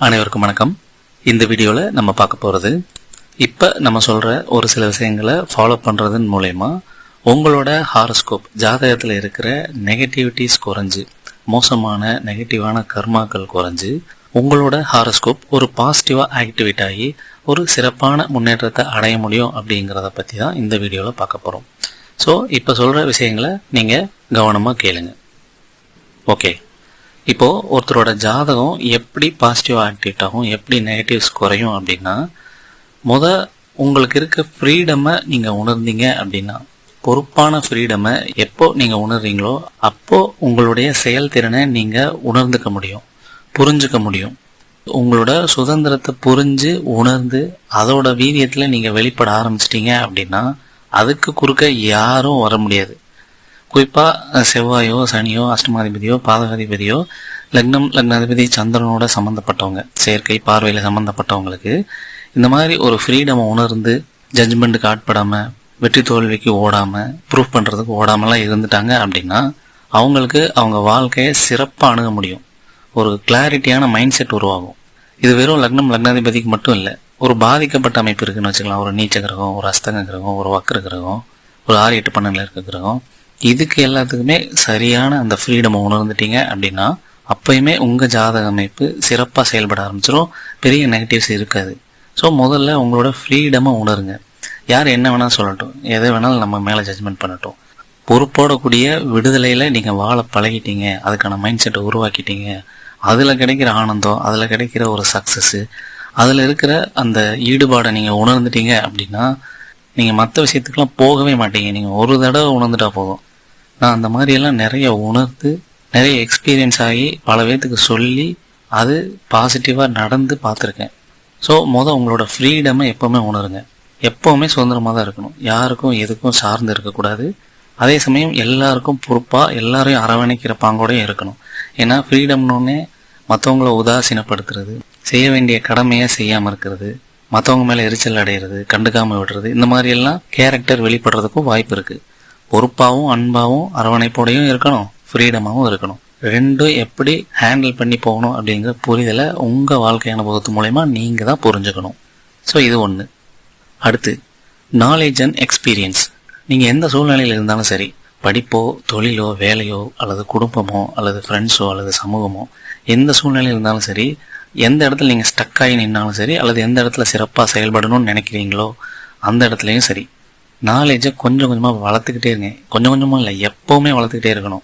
அனைவருக்கும் வணக்கம். இந்த வீடியோவில் நம்ம பார்க்க போகிறது இப்போ நம்ம சொல்கிற ஒரு சில விஷயங்களை ஃபாலோ பண்ணுறதன் மூலயமா உங்களோட ஹாரஸ்கோப் ஜாதகத்தில் இருக்கிற நெகட்டிவிட்டிஸ் குறைஞ்சு மோசமான நெகட்டிவான கர்மாக்கள் குறைஞ்சு உங்களோட ஹாரஸ்கோப் ஒரு பாசிட்டிவாக ஆக்டிவேட் ஆகி ஒரு சிறப்பான முன்னேற்றத்தை அடைய முடியும் அப்படிங்கிறத பற்றி தான் இந்த வீடியோவில் பார்க்க போகிறோம் ஸோ இப்போ சொல்கிற விஷயங்களை நீங்கள் கவனமாக கேளுங்க. ஓகே இப்போ ஒருத்தரோட ஜாதகம் எப்படி பாசிட்டிவ் ஆக்டிவேட் ஆகும் எப்படி நெகட்டிவ்ஸ் குறையும் அப்படின்னா முத உங்களுக்கு இருக்க ஃப்ரீடமை நீங்கள் உணர்ந்தீங்க அப்படின்னா பொறுப்பான ஃப்ரீடமை எப்போ நீங்கள் உணர்றீங்களோ அப்போ உங்களுடைய செயல்திறனை நீங்கள் உணர்ந்துக்க முடியும் புரிஞ்சுக்க முடியும். உங்களோட சுதந்திரத்தை புரிஞ்சு உணர்ந்து அதோட வீரியத்தில் நீங்கள் வெளிப்பட ஆரம்பிச்சிட்டீங்க அப்படின்னா அதுக்கு குறுக்க யாரும் வர முடியாது. குறிப்பாக செவ்வாயோ சனியோ அஷ்டமாதிபதியோ பாதகாதிபதியோ லக்னம் லக்னாதிபதி சந்திரனோட சம்மந்தப்பட்டவங்க செயற்கை பார்வையில் சம்மந்தப்பட்டவங்களுக்கு இந்த மாதிரி ஒரு ஃப்ரீடமை உணர்ந்து ஜட்ஜ்மெண்ட்டுக்கு ஆட்படாமல் வெற்றி தோல்விக்கு ஓடாமல் ப்ரூஃப் பண்ணுறதுக்கு ஓடாமலாம் இருந்துட்டாங்க அப்படின்னா அவங்களுக்கு அவங்க வாழ்க்கையை சிறப்பாக அணுக முடியும். ஒரு கிளாரிட்டியான மைண்ட் செட் உருவாகும். இது வெறும் லக்னம் லக்னாதிபதிக்கு மட்டும் இல்லை ஒரு பாதிக்கப்பட்ட அமைப்பு இருக்குன்னு வச்சுக்கலாம். ஒரு நீச்ச கிரகம் ஒரு அஸ்தங்க கிரகம் ஒரு வக்ர கிரகம் ஒரு ஆறு எட்டு பன்னெண்டில் இருக்க கிரகம். இதுக்கு எல்லாத்துக்குமே சரியான அந்த ஃப்ரீடம் உணர்ந்துட்டீங்க அப்படின்னா அப்பயுமே உங்கள் ஜாதக அமைப்பு சிறப்பாக செயல்பட ஆரம்பிச்சிடும் பெரிய நெகட்டிவ்ஸ் இருக்காது. ஸோ முதல்ல உங்களோட ஃப்ரீடமை உணருங்க. யார் என்ன வேணாலும் சொல்லட்டும். எதை வேணாலும் நம்ம மேலே ஜட்ஜ்மெண்ட் பண்ணட்டும். பொறுப்போடக்கூடிய விடுதலையில் நீங்கள் வாழ பழகிட்டீங்க. அதுக்கான மைண்ட் செட்டை உருவாக்கிட்டீங்க. அதில் கிடைக்கிற ஆனந்தம் அதில் கிடைக்கிற ஒரு சக்ஸஸ்ஸு அதில் இருக்கிற அந்த ஈடுபாடை நீங்கள் உணர்ந்துட்டீங்க அப்படின்னா நீங்கள் மற்ற விஷயத்துக்கெல்லாம் போகவே மாட்டீங்க. நீங்கள் ஒரு தடவை உணர்ந்துட்டா போதும். நான் அந்த மாதிரியெல்லாம் நிறைய உணர்ந்து நிறைய எக்ஸ்பீரியன்ஸ் ஆகி பல பேர்த்துக்கு சொல்லி அது பாசிட்டிவாக நடந்து பார்த்துருக்கேன். ஸோ மொதல் உங்களோட ஃப்ரீடமை எப்போவுமே உணருங்க. எப்போவுமே சுதந்திரமாக தான் இருக்கணும். யாருக்கும் எதுக்கும் சார்ந்து இருக்கக்கூடாது. அதே சமயம் எல்லாருக்கும் பொறுப்பாக எல்லாரையும் அரவணைக்கிற பாங்கோடையும் இருக்கணும். ஏன்னா ஃப்ரீடம்னு மற்றவங்கள உதாசீனப்படுத்துறது செய்ய வேண்டிய கடமையை செய்யாமல் இருக்கிறது. மற்றவங்க மேலே எரிச்சல் அடைகிறது கண்டுக்காமல் விடுறது இந்த மாதிரியெல்லாம் கேரக்டர் வெளிப்படுறதுக்கும் வாய்ப்பு இருக்குது பொறுப்பாகவும் அன்பாகவும் அரவணைப்போடையும் இருக்கணும் ஃப்ரீடமாகவும் இருக்கணும். ரெண்டும் எப்படி ஹேண்டில் பண்ணி போகணும் அப்படிங்கிற புரிதலை உங்கள் வாழ்க்கை அனுபவத்து மூலயமா நீங்கள் தான் புரிஞ்சுக்கணும். ஸோ இது ஒன்று அடுத்து நாலேஜ் அண்ட் எக்ஸ்பீரியன்ஸ் நீங்கள் எந்த சூழ்நிலையில் இருந்தாலும் சரி படிப்போ தொழிலோ வேலையோ அல்லது குடும்பமோ அல்லது ஃப்ரெண்ட்ஸோ அல்லது சமூகமோ எந்த சூழ்நிலையில் இருந்தாலும் சரி எந்த இடத்துல நீங்கள் ஸ்டக் ஆகி நின்னாலும் சரி அல்லது எந்த இடத்துல சிறப்பாக செயல்படணும்னு நினைக்கிறீங்களோ அந்த இடத்துலையும் சரி. நாலேஜை கொஞ்சம் கொஞ்சமாக வளர்த்துக்கிட்டே இருங்க. கொஞ்சம் கொஞ்சமாக இல்லை எப்போவுமே வளர்த்துக்கிட்டே இருக்கணும்.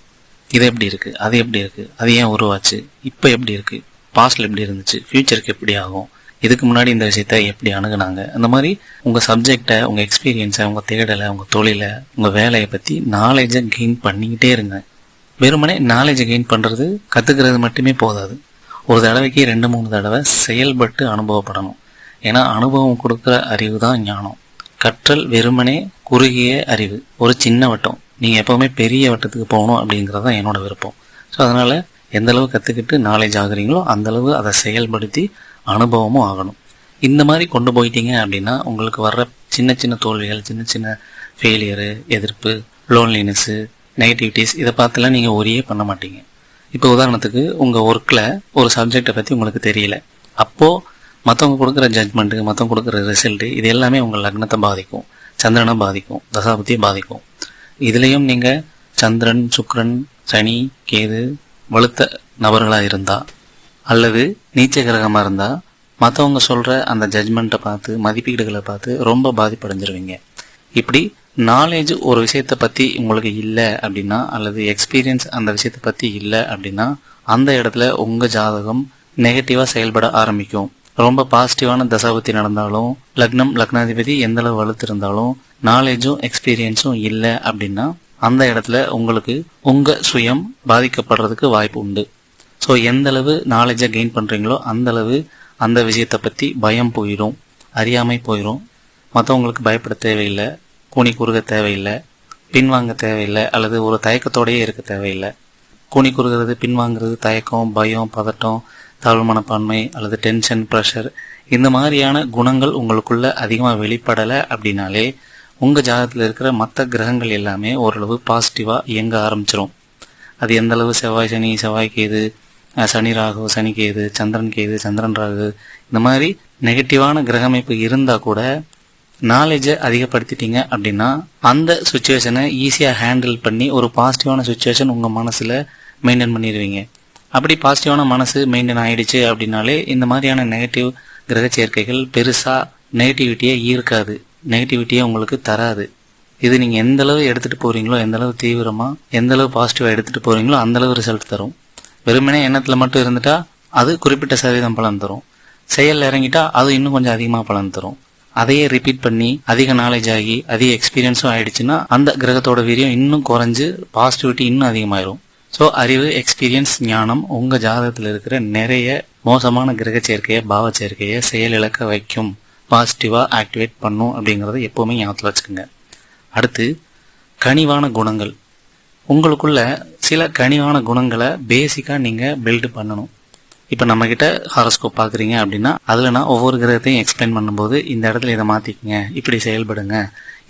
இது எப்படி இருக்குது அது எப்படி இருக்குது அது ஏன் உருவாச்சு? இப்போ எப்படி இருக்குது பாஸ்டில் எப்படி இருந்துச்சு? ஃப்யூச்சருக்கு எப்படி ஆகும்? இதுக்கு முன்னாடி இந்த விஷயத்த எப்படி அணுகுனாங்க? அந்த மாதிரி உங்கள் சப்ஜெக்டை உங்கள் எக்ஸ்பீரியன்ஸை உங்கள் தேடலை உங்கள் தொழிலை உங்கள் வேலையை பற்றி நாலேஜை கெயின் பண்ணிக்கிட்டே இருங்க. வெறுமனே நாலேஜை கெயின் பண்ணுறது கற்றுக்கிறது மட்டுமே போதாது. ஒரு தடவைக்கு ரெண்டு மூணு தடவை செயல்பட்டு அனுபவப்படணும். ஏன்னா அனுபவம் கொடுக்குற அறிவு தான் ஞானம். கற்றல் வெறுமனே குறுகிய அறிவு ஒரு சின்ன வட்டம். நீங்கள் எப்போவுமே பெரிய வட்டத்துக்கு போகணும் அப்படிங்கிறது தான் என்னோட விருப்பம். ஸோ அதனால் எந்த அளவு நாலேஜ் ஆகுறீங்களோ அந்தளவு அதை செயல்படுத்தி அனுபவமும் ஆகணும். இந்த மாதிரி கொண்டு போயிட்டீங்க அப்படின்னா உங்களுக்கு வர்ற சின்ன சின்ன தோல்விகள் சின்ன சின்ன ஃபெயிலியரு எதிர்ப்பு லோன்லினஸ்ஸு நெகட்டிவிட்டிஸ் இதை பார்த்துலாம் நீங்கள் ஒரே பண்ண மாட்டீங்க. இப்போ உதாரணத்துக்கு உங்கள் ஒர்க்கில் ஒரு சப்ஜெக்டை பற்றி உங்களுக்கு தெரியல. அப்போது மற்றவங்க கொடுக்குற ஜட்மெண்ட்டு மற்றவங்க கொடுக்குற ரிசல்ட்டு இது எல்லாமே உங்கள் லக்னத்தை பாதிக்கும். சந்திரனை பாதிக்கும். தசாபதியை பாதிக்கும். இதுலேயும் நீங்கள் சந்திரன் சுக்கிரன் சனி கேது வலுத்த நபர்களாக இருந்தால் அல்லது நீச்ச கிரகமாக இருந்தால் மற்றவங்க சொல்கிற அந்த ஜட்மெண்ட்டை பார்த்து மதிப்பீடுகளை பார்த்து ரொம்ப பாதிப்படைஞ்சிருவீங்க. இப்படி நாலேஜ் ஒரு விஷயத்தை பற்றி உங்களுக்கு இல்லை அப்படின்னா அல்லது எக்ஸ்பீரியன்ஸ் அந்த விஷயத்தை பற்றி இல்லை அப்படின்னா அந்த இடத்துல உங்கள் ஜாதகம் நெகட்டிவாக செயல்பட ஆரம்பிக்கும். ரொம்ப பாசிட்டிவான தசாபத்தி நடந்தாலும் லக்னம் லக்னாதிபதி எந்தளவு வலுத்து இருந்தாலும் நாலேஜும் எக்ஸ்பீரியன்ஸும் இல்லை அப்படின்னா அந்த இடத்துல உங்களுக்கு உங்கள் சுயம் பாதிக்கப்படுறதுக்கு வாய்ப்பு உண்டு. ஸோ எந்தளவு நாலேஜை கெயின் பண்ணுறீங்களோ அந்த அளவு அந்த விஷயத்தை பற்றி பயம் போயிடும் அறியாமை போயிடும் மற்றவங்களுக்கு பயப்பட தேவையில்லை. கூனி குறுக தேவையில்லை பின்வாங்க தேவையில்லை அல்லது ஒரு தயக்கத்தோடயே இருக்க தேவையில்லை. கூனி குறுகிறது பின்வாங்கிறது தயக்கம் பயம் பதட்டம் தாழ்வு மனப்பான்மை அல்லது டென்ஷன் ப்ரெஷர் இந்த மாதிரியான குணங்கள் உங்களுக்குள்ள அதிகமாக வெளிப்படலை அப்படின்னாலே உங்கள் ஜாதகத்தில் இருக்கிற மற்ற கிரகங்கள் எல்லாமே ஓரளவு பாசிட்டிவாக இயங்க ஆரம்பிச்சிரும். அது எந்த அளவு செவ்வாய் சனி செவ்வாய் கேது சனி ராகு சனி கேது சந்திரன் கேது சந்திரன் ராகு இந்த மாதிரி நெகட்டிவான கிரக அமைப்பு இருந்தால் கூட நாலேஜை அதிகப்படுத்திட்டீங்க அப்படின்னா அந்த சுச்சுவேஷனை ஈஸியாக ஹேண்டில் பண்ணி ஒரு பாசிட்டிவான சுச்சுவேஷன் உங்கள் மனசில் மெயின்டைன் பண்ணிடுவீங்க. அப்படி பாசிட்டிவான மனசு மெயின்டைன் ஆகிடுச்சு அப்படின்னாலே இந்த மாதிரியான நெகட்டிவ் கிரக சேர்க்கைகள் பெருசாக நெகட்டிவிட்டியை ஈர்க்காது. நெகட்டிவிட்டியை உங்களுக்கு தராது. இது நீங்கள் எந்த அளவு எடுத்துகிட்டு போகிறீங்களோ எந்த அளவு தீவிரமாக எந்த அளவு பாசிட்டிவாக எடுத்துகிட்டு போகிறீங்களோ அந்தளவு ரிசல்ட் தரும். வெறுமனே எண்ணத்தில் மட்டும் இருந்துட்டா அது குறிப்பிட்ட சதவீதம் பலன் தரும். செயலில் இறங்கிட்டா அது இன்னும் கொஞ்சம் அதிகமாக பலன் தரும். அதையே ரிப்பீட் பண்ணி அதிக நாலேஜ் ஆகி அதிக எக்ஸ்பீரியன்ஸும் ஆயிடுச்சுன்னா அந்த கிரகத்தோட வீரியம் இன்னும் குறைஞ்சு பாசிட்டிவிட்டி இன்னும் அதிகமாயிரும். ஸோ அறிவு எக்ஸ்பீரியன்ஸ் ஞானம் உங்கள் ஜாதகத்தில் இருக்கிற நிறைய மோசமான கிரக சேர்க்கையை பாவ சேர்க்கையை செயல் இழக்க வைக்கும். பாசிட்டிவாக ஆக்டிவேட் பண்ணும் அப்படிங்கிறத எப்போவுமே ஞாபகத்தில் வச்சுக்கோங்க. அடுத்து கனிவான குணங்கள். உங்களுக்குள்ள சில கனிவான குணங்களை பேசிக்காக நீங்கள் பில்டு பண்ணணும். இப்போ நம்மக்கிட்ட ஹாரோஸ்கோப் பார்க்குறீங்க அப்படின்னா அதில் நான் ஒவ்வொரு கிரகத்தையும் எக்ஸ்பிளைன் பண்ணும்போது இந்த இடத்துல இதை மாற்றிக்கங்க இப்படி செயல்படுங்க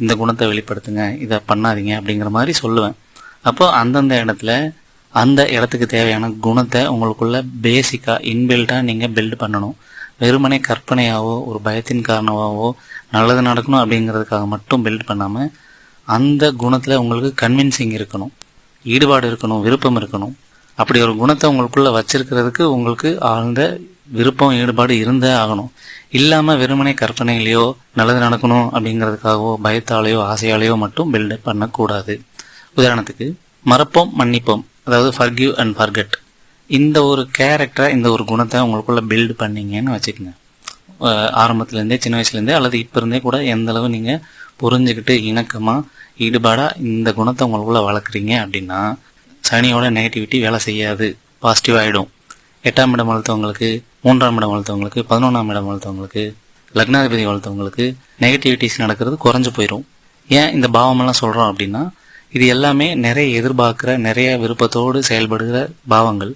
இந்த குணத்தை வெளிப்படுத்துங்க இதை பண்ணாதீங்க அப்படிங்கிற மாதிரி சொல்லுவேன். அப்போ அந்தந்த இடத்துல அந்த இடத்துக்கு தேவையான குணத்தை உங்களுக்குள்ள பேசிக்காக இன்பில்ட்டாக நீங்கள் பில்ட் பண்ணணும். வெறுமனே கற்பனையாவோ ஒரு பயத்தின் காரணமாவோ நல்லது நடக்கணும் அப்படிங்கிறதுக்காக மட்டும் பில்ட் பண்ணாமல் அந்த குணத்தில் உங்களுக்கு கன்வின்சிங் இருக்கணும். ஈடுபாடு இருக்கணும் விருப்பம் இருக்கணும். அப்படி ஒரு குணத்தை உங்களுக்குள்ள வச்சிருக்கிறதுக்கு உங்களுக்கு ஆழ்ந்த விருப்பம் ஈடுபாடு இருந்தே ஆகணும். இல்லாம வெறுமனே கற்பனையிலையோ நல்லது நடக்கணும் அப்படிங்கிறதுக்காகவோ பயத்தாலேயோ ஆசையாலேயோ மட்டும் பில்டப் பண்ணக்கூடாது. உதாரணத்துக்கு மறப்போம் மன்னிப்போம். அதாவது ஃபர்கிவ் அண்ட் ஃபர்கெட் இந்த ஒரு கேரக்டரை இந்த ஒரு குணத்தை உங்களுக்குள்ள பில்டு பண்ணீங்கன்னு வச்சுக்கோங்க. ஆரம்பத்துலேருந்தே சின்ன வயசுலேருந்தே அல்லது இப்போ இருந்தே கூட எந்த அளவு நீங்கள் புரிஞ்சுக்கிட்டு இணக்கமாக ஈடுபாடாக இந்த குணத்தை உங்களுக்குள்ள வளர்க்குறீங்க அப்படின்னா சனியோட நெகட்டிவிட்டி வேலை செய்யாது. பாசிட்டிவ் ஆகிடும் எட்டாம் இடம் வளர்த்தவங்களுக்கு மூன்றாம் இடம் வளர்த்தவங்களுக்கு பதினொன்றாம் இடம் வளர்த்தவங்களுக்கு லக்னாதிபதி வளர்த்தவங்களுக்கு நெகட்டிவிட்டிஸ் நடக்கிறது குறைஞ்சு போயிடும் ஏன் இந்த பாவமெல்லாம் சொல்கிறோம் அப்படின்னா இது எல்லாமே நிறைய எதிர்பார்க்குற நிறைய விருப்பத்தோடு செயல்படுகிற பாவங்கள்.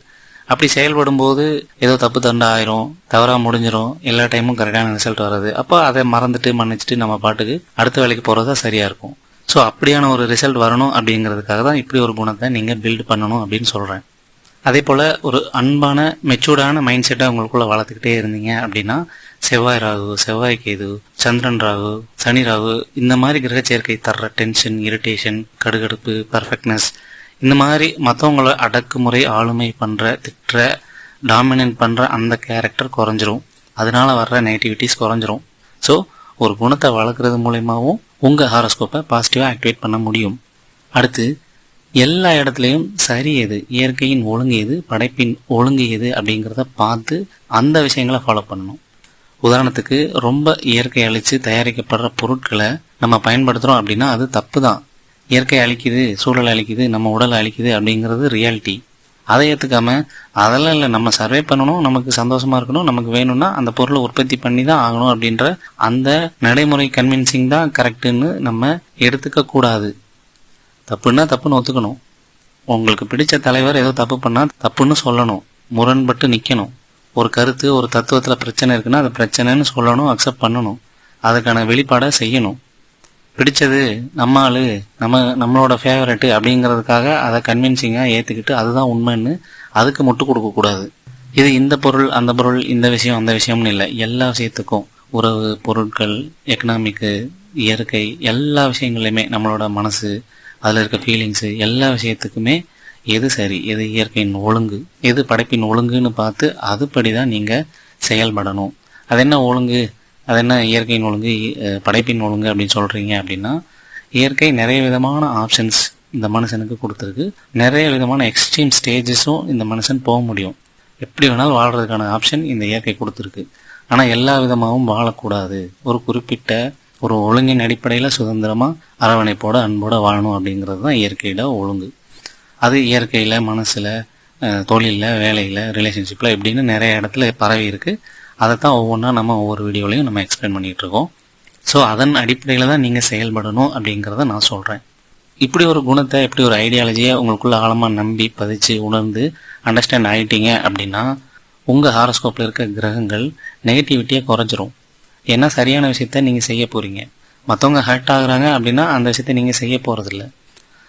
அப்படி செயல்படும் போது ஏதோ தப்பு தண்டை ஆயிரும் தவறாக முடிஞ்சிடும் எல்லா டைமும் கரெக்டான ரிசல்ட் வராது. அப்போ அதை மறந்துட்டு மன்னிச்சுட்டு நம்ம பாட்டுக்கு அடுத்த வேலைக்கு போகிறதா சரியாக இருக்கும். ஸோ அப்படியான ஒரு ரிசல்ட் வரணும் அப்படிங்கிறதுக்காக தான் இப்படி ஒரு குணத்தை நீங்கள் பில்ட் பண்ணணும் அப்படின்னு சொல்கிறேன் அதே போல் ஒரு அன்பான மெச்சூர்டான மைண்ட் செட்டை உங்களுக்குள்ள வளர்த்துக்கிட்டே இருந்தீங்க அப்படின்னா செவ்வாய் ராகு செவ்வாய் கேது சந்திரன் ராகு சனி ராகு இந்த மாதிரி கிரக சேர்க்கை தர்ற டென்ஷன் இரிட்டேஷன் கடுகடுப்பு பர்ஃபெக்ட்னஸ் இந்த மாதிரி மற்றவங்கள அடக்குமுறை ஆளுமை பண்ணுற திட்டுற டாமினன்ட் பண்ணுற அந்த கேரக்டர் குறைஞ்சிரும். அதனால வர்ற நெகட்டிவிட்டிஸ் குறைஞ்சிரும். ஸோ ஒரு குணத்தை வளர்க்குறது மூலயமாவும் உங்கள் ஹாரோஸ்கோப்பை பாசிட்டிவாக ஆக்டிவேட் பண்ண முடியும். அடுத்து எல்லா இடத்துலையும் சரி எது இயற்கையின் ஒழுங்கு எது படைப்பின் ஒழுங்கு எது அப்படிங்கிறத பார்த்து அந்த விஷயங்களை ஃபாலோ பண்ணணும். உதாரணத்துக்கு ரொம்ப இயற்கை அழித்து தயாரிக்கப்படுற பொருட்களை நம்ம பயன்படுத்துகிறோம் அப்படின்னா அது தப்பு தான் இயற்கை அழிக்குது சூழல் அழிக்குது நம்ம உடல் அழிக்குது அப்படிங்கிறது ரியாலிட்டி அதை ஏற்றுக்காம அதெல்லாம் இல்லை நம்ம சர்வே பண்ணணும் நமக்கு சந்தோஷமா இருக்கணும் நமக்கு வேணும்னா அந்த பொருளை உற்பத்தி பண்ணி தான் ஆகணும் அப்படின்ற அந்த நடைமுறை கன்வின்சிங் தான் கரெக்டுன்னு நம்ம எடுத்துக்க கூடாது. தப்புன்னா தப்புன்னு ஒத்துக்கணும். உங்களுக்கு பிடிச்ச தலைவர் ஏதோ தப்பு பண்ணால் தப்புன்னு சொல்லணும். முரண்பட்டு நிற்கணும் ஒரு கருத்து ஒரு தத்துவத்தில் பிரச்சனை இருக்குன்னா அது பிரச்சனைன்னு சொல்லணும் அக்செப்ட் பண்ணணும். அதுக்கான வெளிப்பாடை செய்யணும். பிடிச்சது நம்ம ஆளு நம்ம நம்மளோட ஃபேவரெட்டு அப்படிங்கிறதுக்காக அதை கன்வின்சிங்காக ஏற்றுக்கிட்டு அதுதான் உண்மைன்னு அதுக்கு முட்டு கொடுக்கக்கூடாது இது இந்த பொருள் அந்த பொருள் இந்த விஷயம் அந்த விஷயம்னு இல்லை. எல்லா விஷயத்துக்கும் உறவு பொருட்கள் எக்கனாமிக்கு இயற்கை எல்லா விஷயங்களையுமே நம்மளோட மனசு அதில் இருக்க ஃபீலிங்ஸு எல்லா விஷயத்துக்குமே எது சரி எது இயற்கையின் ஒழுங்கு எது படைப்பின் ஒழுங்குன்னு பார்த்து அதுபடி தான் நீங்கள் செயல்படணும். அது என்ன ஒழுங்கு? அது என்ன இயற்கையின் ஒழுங்கு படைப்பின் ஒழுங்கு அப்படின்னு சொல்கிறீங்க அப்படின்னா இயற்கை நிறைய விதமான ஆப்ஷன்ஸ் இந்த மனுஷனுக்கு கொடுத்துருக்கு. நிறைய விதமான எக்ஸ்ட்ரீம் ஸ்டேஜஸும் இந்த மனுஷன் போக முடியும். எப்படி வேணாலும் வாழ்றதுக்கான ஆப்ஷன் இந்த இயற்கை கொடுத்துருக்கு. ஆனால் எல்லா விதமாகவும் வாழக்கூடாது. ஒரு குறிப்பிட்ட ஒரு ஒழுங்கின் அடிப்படையில் சுதந்திரமாக அரவணைப்போட அன்போட வாழணும் அப்படிங்கிறது தான் இயற்கையோட ஒழுங்கு. அது இயற்கையில் மனசில் தொழிலில் வேலையில் ரிலேஷன்ஷிப்பில் இப்படின்னு நிறைய இடத்துல பரவி இருக்கு அதை தான் ஒவ்வொன்றா நம்ம ஒவ்வொரு வீடியோலையும் நம்ம எக்ஸ்பிளைன் பண்ணிகிட்டு இருக்கோம் ஸோ அதன் அடிப்படையில் தான் நீங்கள் செயல்படணும் அப்படிங்கிறத நான் சொல்கிறேன் இப்படி ஒரு குணத்தை இப்படி ஒரு ஐடியாலஜியை உங்களுக்குள்ள ஆழமாக நம்பி பதிச்சு உணர்ந்து அண்டர்ஸ்டாண்ட் ஆகிட்டீங்க அப்படின்னா உங்கள் ஹாரோஸ்கோப்பில் இருக்க கிரகங்கள் நெகட்டிவிட்டியை குறைஞ்சிரும். ஏன்னா சரியான விஷயத்த நீங்கள் செய்ய போகிறீங்க மற்றவங்க ஹர்ட் ஆகுறாங்க அப்படின்னா அந்த விஷயத்த நீங்கள் செய்ய போகிறதில்ல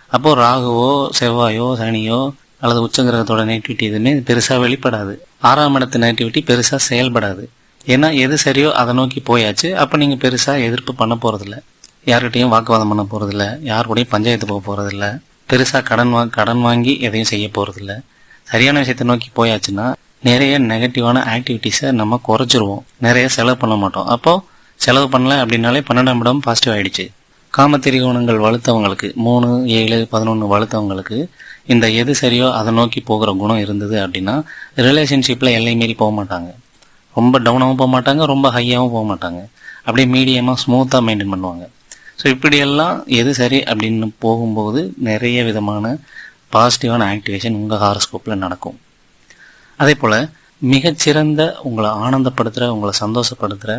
அப்போது ராகுவோ செவ்வாயோ சனியோ அல்லது உச்சங்கிரகத்தோட நெகட்டிவிட்டி எதுவுமே பெருசாக வெளிப்படாது. ஆறாம் இடத்து நெகட்டிவிட்டி பெருசாக செயல்படாது. ஏன்னா எது சரியோ அதை நோக்கி போயாச்சு. அப்போ நீங்கள் பெருசாக எதிர்ப்பு பண்ண போகிறதில்ல யார்கிட்டையும் வாக்குவாதம் பண்ண போகிறதில்ல யார் கூடயும் பஞ்சாயத்து போக போகிறதில்ல பெருசாக கடன் வா கடன் வாங்கி எதையும் செய்ய போகிறதில்ல சரியான விஷயத்தை நோக்கி போயாச்சுன்னா நிறைய நெகட்டிவான ஆக்டிவிட்டீஸை நம்ம குறைச்சிருவோம். நிறைய செலவு பண்ண மாட்டோம். அப்போது செலவு பண்ணல அப்படின்னாலே பன்னெண்டாம் இடம் பாசிட்டிவ் ஆகிடுச்சு காமத்திரிகோணங்கள் வலுத்தவங்களுக்கு மூணு ஏழு பதினொன்று வலுத்தவங்களுக்கு இந்த எது சரியோ அதை நோக்கி போகிற குணம் இருந்தது அப்படின்னா ரிலேஷன்ஷிப்பில் எல்லை மீறி போக மாட்டாங்க. ரொம்ப டவுனாகவும் போக மாட்டாங்க ரொம்ப ஹையாகவும் போக மாட்டாங்க. அப்படியே மீடியமாக ஸ்மூத்தாக மெயின்டைன் பண்ணுவாங்க. ஸோ இப்படியெல்லாம் எது சரி அப்படின்னு போகும்போது நிறைய விதமான பாசிட்டிவான ஆக்டிவேஷன் உங்கள் ஹாரோஸ்கோப்பில் நடக்கும். அதே போல் மிகச்சிறந்த உங்களை ஆனந்தப்படுத்துகிற உங்களை சந்தோஷப்படுத்துகிற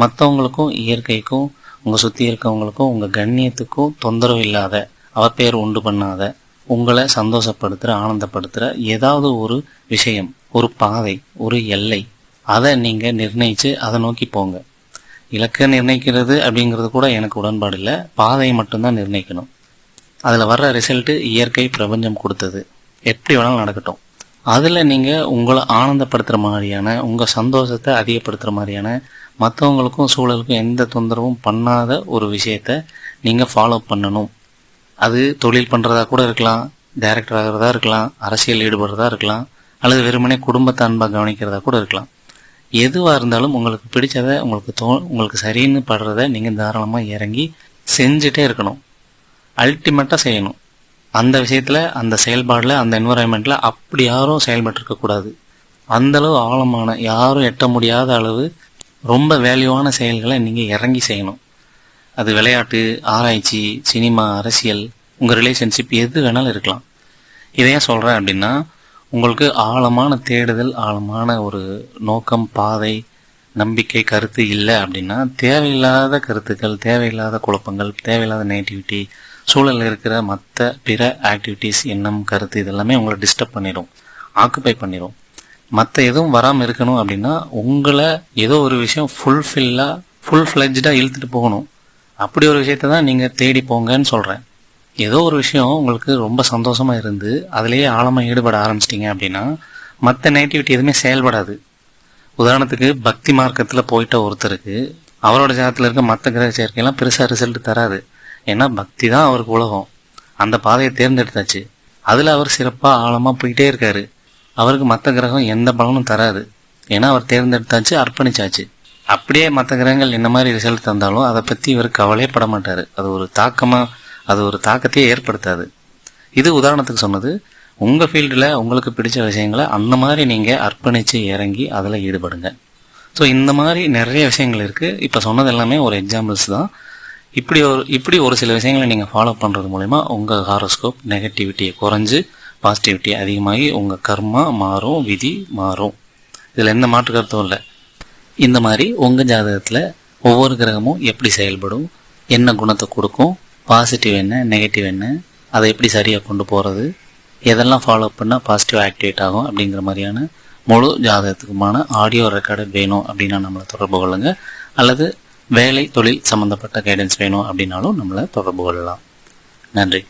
மற்றவங்களுக்கும் இயற்கைக்கும் உங்கள் சுற்றி இருக்கவங்களுக்கும் உங்கள் கண்ணியத்துக்கும் தொந்தரவு இல்லாத அவப்பெயர் உண்டு பண்ணாத உங்களை சந்தோஷப்படுத்துகிற ஆனந்தப்படுத்துகிற ஏதாவது ஒரு விஷயம் ஒரு பாதை ஒரு எல்லை அதை நீங்கள் நிர்ணயித்து அதை நோக்கி போங்க. இலக்கை நிர்ணயிக்கிறது அப்படிங்கிறது கூட எனக்கு உடன்பாடு இல்லை. பாதையை மட்டும்தான் நிர்ணயிக்கணும். அதில் வர்ற ரிசல்ட்டு இயற்கை பிரபஞ்சம் கொடுத்தது. எப்படி வேணாலும் நடக்கட்டும். அதில் நீங்கள் உங்களை ஆனந்தப்படுத்துகிற மாதிரியான உங்கள் சந்தோஷத்தை அதிகப்படுத்துகிற மாதிரியான மற்றவங்களுக்கும் சூழலுக்கும் எந்த தொந்தரவும் பண்ணாத ஒரு விஷயத்த நீங்கள் ஃபாலோ பண்ணணும். அது தொழில் பண்ணுறதா கூட இருக்கலாம் டைரக்டர் ஆகிறதா இருக்கலாம் அரசியல் ஈடுபடுறதா இருக்கலாம் அல்லது வெறுமனே குடும்பத்தை அன்பாக கவனிக்கிறதா கூட இருக்கலாம். எதுவாக இருந்தாலும் உங்களுக்கு பிடிச்சதை உங்களுக்கு தோ உங்களுக்கு சரின்னு படுறத நீங்கள் தாராளமாக இறங்கி செஞ்சுட்டே இருக்கணும். அல்டிமேட்டாக செய்யணும். அந்த விஷயத்தில் அந்த செயல்பாடில் அந்த என்வரான்மெண்ட்டில் அப்படி யாரும் செயல்பட்டுருக்கக்கூடாது. அந்தளவு ஆழமான யாரும் எட்ட முடியாத அளவு ரொம்ப வேல்யூவான செயல்களை நீங்கள் இறங்கி செய்யணும். அது விளையாட்டு ஆராய்ச்சி சினிமா அரசியல் உங்கள் ரிலேஷன்ஷிப் எது வேணாலும் இருக்கலாம். இதை ஏன் சொல்கிறேன் அப்படின்னா உங்களுக்கு ஆழமான தேடுதல் ஆழமான ஒரு நோக்கம் பாதை நம்பிக்கை கருத்து இல்லை அப்படின்னா தேவையில்லாத கருத்துக்கள் தேவையில்லாத குழப்பங்கள் தேவையில்லாத நெகட்டிவிட்டி சூழலில் இருக்கிற மற்ற பிற ஆக்டிவிட்டீஸ் எண்ணம் கருத்து இதெல்லாமே உங்களை டிஸ்டர்ப் பண்ணிடும் ஆக்குப்பை பண்ணிடும் மற்ற எதுவும் வராமல் இருக்கணும் அப்படின்னா உங்களை ஏதோ ஒரு விஷயம் ஃபுல்ஃபில்லாக ஃபுல் ஃப்ளெஜ்டாக இழுத்துட்டு போகணும். அப்படி ஒரு விஷயத்த தான் நீங்கள் தேடி போங்கன்னு சொல்கிறேன் ஏதோ ஒரு விஷயம் உங்களுக்கு ரொம்ப சந்தோஷமாக இருந்து அதுலேயே ஆழமாக ஈடுபட ஆரம்பிச்சிட்டிங்க அப்படின்னா மற்ற நெகட்டிவிட்டி எதுவுமே செயல்படாது. உதாரணத்துக்கு பக்தி மார்க்கத்தில் போயிட்ட ஒருத்தருக்கு அவரோட ஜாதத்தில் இருக்க மற்ற கிரக சேர்க்கையெல்லாம் பெருசாக ரிசல்ட் தராது. ஏன்னா பக்தி தான் அவருக்கு உலகம். அந்த பாதையை தேர்ந்தெடுத்தாச்சு. அதில் அவர் சிறப்பாக ஆழமாக போயிட்டே இருக்காரு. அவருக்கு மற்ற கிரகம் எந்த பலனும் தராது. ஏன்னா அவர் தேர்ந்தெடுத்தாச்சு அர்ப்பணிச்சாச்சு. அப்படியே மற்ற கிரகங்கள் என்ன மாதிரி ரிசல்ட் தந்தாலும் அதை பற்றி இவர் கவலைப்பட மாட்டார். அது ஒரு தாக்கமாக அது ஒரு தாக்கத்தையே ஏற்படுத்தாது. இது உதாரணத்துக்கு சொன்னது உங்கள் ஃபீல்டில் உங்களுக்கு பிடிச்ச விஷயங்களை அந்த மாதிரி நீங்கள் அர்ப்பணித்து இறங்கி அதில் ஈடுபடுங்க. ஸோ இந்த மாதிரி நிறைய விஷயங்கள் இருக்குது இப்போ சொன்னது எல்லாமே ஒரு எக்ஸாம்பிள்ஸ் தான். இப்படி ஒரு இப்படி ஒரு சில விஷயங்களை நீங்கள் ஃபாலோ பண்ணுறது மூலிமா உங்கள் ஹாரோஸ்கோப் நெகட்டிவிட்டியை குறைஞ்சு பாசிட்டிவிட்டி அதிகமாகி உங்கள் கர்மா மாறும் விதி மாறும். இதில் எந்த மாற்று கருத்தும் இல்லை. இந்த மாதிரி உங்கள் ஜாதகத்தில் ஒவ்வொரு கிரகமும் எப்படி செயல்படும்? என்ன குணத்தை கொடுக்கும்? பாசிட்டிவ் என்ன நெகட்டிவ் என்ன? அதை எப்படி சரியாக கொண்டு போகிறது எதெல்லாம் ஃபாலோ பண்ணால் பாசிட்டிவ் ஆக்டிவேட் ஆகும் அப்படிங்கிற மாதிரியான முழு ஜாதகத்துக்குமான ஆடியோ ரெக்கார்டு வேணும் அப்படின்னா நம்மளை தொடர்பு கொள்ளுங்கள் அல்லது வேலை தொழில் சம்மந்தப்பட்ட கைடன்ஸ் வேணும் அப்படின்னாலும் நம்மளை தொடர்பு கொள்ளலாம். நன்றி.